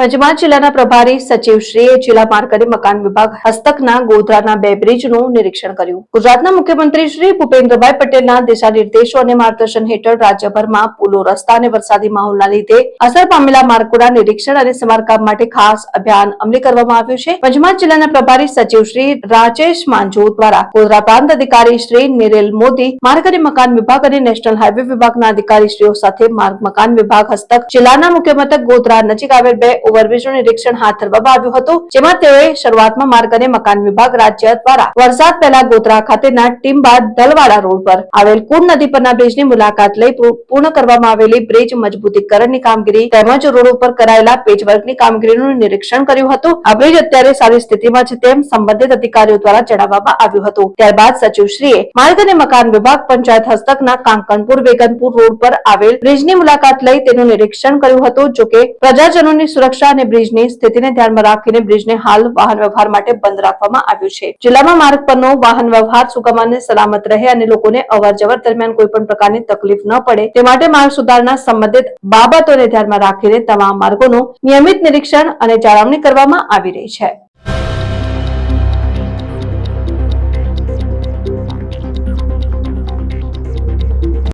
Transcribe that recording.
પંચમહાલ જિલ્લાના પ્રભારી સચિવશ્રીએ જિલ્લા માર્ગ મકાન વિભાગ હસ્તકના ગોધરાના બે બ્રિજનું નિરીક્ષણ કર્યું. ગુજરાતના મુખ્યમંત્રી શ્રી ભૂપેન્દ્રભાઈ પટેલના દિશા અને માર્ગદર્શન હેઠળ રાજ્યભરમાં પુલો, રસ્તા અને વરસાદી માહોલના લીધે અસર પામેલા માર્ગોના નિરીક્ષણ અને સમારકામ માટે ખાસ અભિયાન અમલી કરવામાં આવ્યું છે. પંચમહાલ જિલ્લાના પ્રભારી સચિવશ્રી રાજેશ માંજો દ્વારા ગોધરા પ્રાંત અધિકારી શ્રી નિરેલ મોદી માર્ગ મકાન વિભાગ અને નેશનલ હાઈવે વિભાગના અધિકારીશ્રીઓ સાથે માર્ગ મકાન વિભાગ હસ્તક જિલ્લાના મુખ્ય મથક ગોધરા નજીક આવેલ બે ઓવરબ્રિજનું નિરીક્ષણ હાથ ધરવામાં આવ્યું હતું, જેમાં તેઓએ શરૂઆતમાં માર્ગ અને મકાન વિભાગ રાજ્ય દ્વારા વરસાદ પહેલા ગોધરા ખાતેના ટીમ્બા દલવાડા રોડ પર આવેલ કુંડ નદી પરના બ્રિજની મુલાકાત લઈ પૂર્ણ કરવામાં આવેલી બ્રિજ મજબૂતીકરણની કામગીરી તેમજ રોડ ઉપર કરાયેલા પેચવર્કની કામગીરીનું નિરીક્ષણ કર્યું હતું. આ બ્રિજ અત્યારે સારી સ્થિતિમાં છે તેમ સંબંધિત અધિકારીઓ દ્વારા જણાવવામાં આવ્યું હતું. ત્યારબાદ સચિવશ્રીએ માર્ગ અને મકાન વિભાગ પંચાયત હસ્તકના કાંકણપુર વેગનપુર રોડ પર આવેલ બ્રિજની મુલાકાત લઈ તેનું નિરીક્ષણ કર્યું હતું, જોકે પ્રજાજનોની સુરક્ષા અને બ્રિજની સ્થિતિને ધ્યાનમાં રાખીને બ્રિજને હાલ વાહન વ્યવહાર માટે બંધ રાખવામાં આવ્યું છે. જિલ્લામાં માર્ગ પરનો વાહન વ્યવહાર સુગમ અને સલામત રહે અને લોકોને અવર જવર દરમિયાન કોઈ પણ પ્રકારની તકલીફ ન પડે તે માટે માર્ગ સુધારણા સંબંધિત બાબતોને ધ્યાનમાં રાખીને તમામ માર્ગોનું નિયમિત નિરીક્ષણ અને જાળવણી કરવામાં આવી રહી છે.